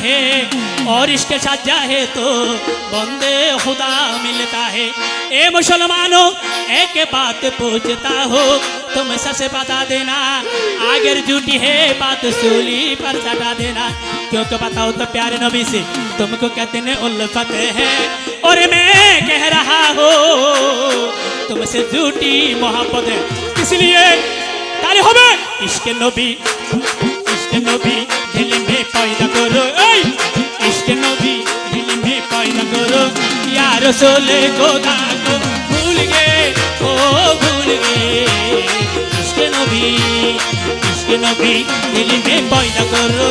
है और इसके साथ जाए तो बंदे खुदा मिलता है ए मुसलमानों एक बात पूछता हो तुम सबसे बता देना आगे झूठी है बात सूली पर चटा देना क्यों तो बताओ तो प्यारे नबी से तुमको कहते ने उल्फत है और मैं कह रहा हो तुमसे झूठी मोहब्बत है इसलिए ताली हो इसके नबी इश्क नबी दिल में पैदा करो इश्क नबी दिल में पैदा करो यार सोले को दागो भूल गए ओ भूल गए इश्क नबी इश्क नबी दिल में पैदा करो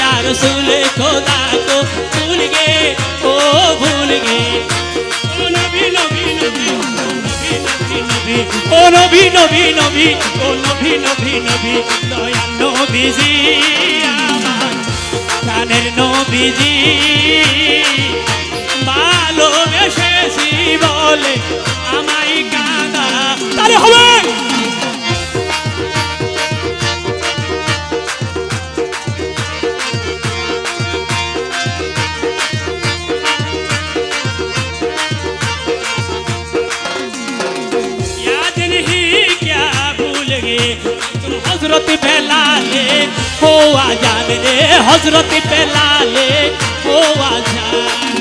यार सोले को दागो भूल गए ओ भूल गए ও নবী নবী নবী ও নবী নবী নবী দয়া নবীজি, প্রাণের নবীজি ভালোবেসেছি বলে আমায় কাদা। তাহলে হবে? हज़रत बेलाले हो आजान रे हज़रत बेलाले हो आजान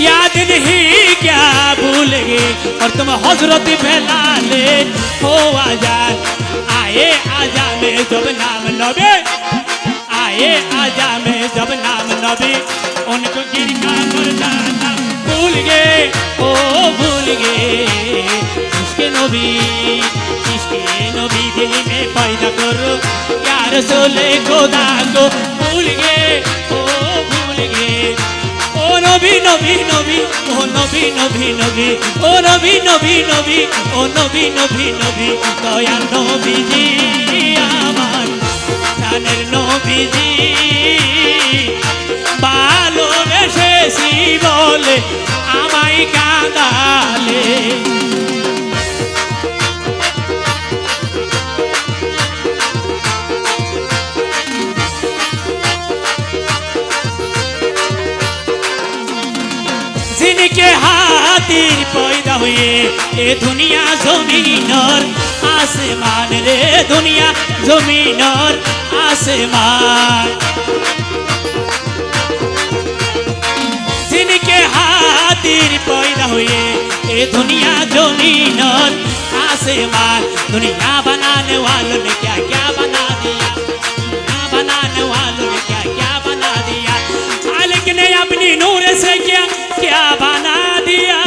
याद नहीं क्या भूल और तुम हज़रत बेलाले हो आजान आए आजा में जब नाम नबे, आए आजा में जब नाम नबी, उनको गिर का भूल गए। ओ भूल गए इसके नबी इसके नबी दिल में पैदा करो यार सोले खुदा को भूल गए ओ भूल गए ও নবী নবী নবী ও নবী নবী নবী ও নবী নবী নবী ও নবী নবী নবী দয়াল নবীজি আমার প্রাণের নবীজি ভালোবেসেছি বলে, আমায় কাঁদালে। জিনকে হাতির পয়দা হয়ে এ দুনিয়া জমিনর, আসমান রে দুনিয়া জমিনর, আসমান। हुए ए दुनिया ज़मीन और आसमान दुनिया बनाने वालों ने क्या क्या बना दिया दुनिया बनाने वालों ने क्या क्या बना दिया मालिक ने अपनी नूर से क्या क्या बना दिया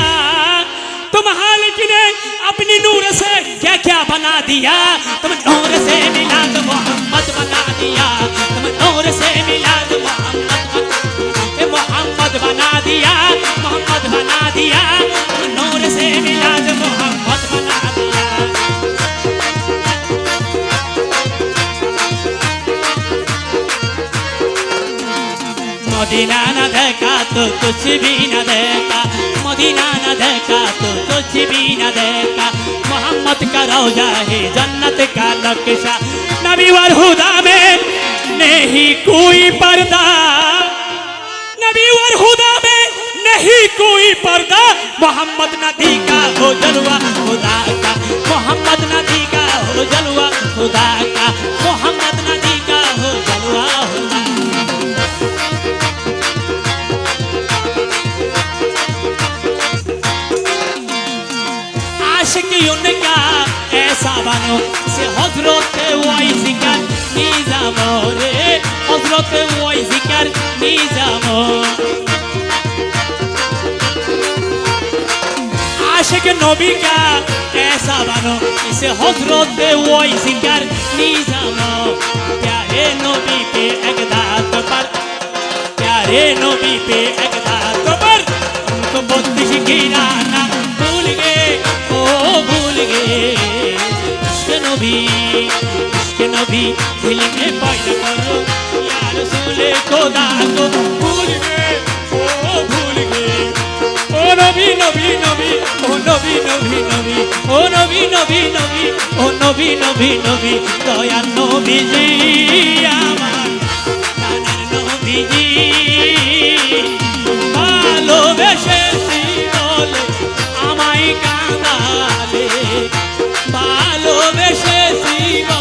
तुम हालिक ने अपनी नूर से क्या क्या बना दिया तुम नूर से मिला तो मोहम्मद बना दिया दिया तुम नूर से मिला तो मोहम्मद बना दिया मदीना न देखा तो कुछ भी न देखा मदीना न देखा तो कुछ भी न देखा मोहम्मद का रोजा है जन्नत का नक्शा नबी वर हुदा में नहीं कोई पर्दा नबी वर हुदा में नहीं कोई पर्दा। मोहम्मद नदी का हो जलवा, खुदा का। मोहम्मद नदी का हो जलवा, खुदा का। मोहम्मद नदी का हो जलवा, खुदा आशिक उनका ऐसा बनो, से हज़रत वही ज़िक्र। निज़ाम रे हज़रत वही ज़िक्र। निज़ाम que no vica esa mano y se otro de hoy sin car ni llamo ya él no vive que da topar ya él no vive que da topar con bondi sin girana bulge oh bulge que no vi que no vi que le me baila coro ya rasule codaco bulge oh bulge oh no vi no vi no নবী নবী নবী, ও নবী নবী নবী, ও নবী নবী নবী, দয়া নবীজি আমার নানার নবীজি। ভালোবেসে শিরলে আমায় কাঁদালে, ভালোবেসে শিরলে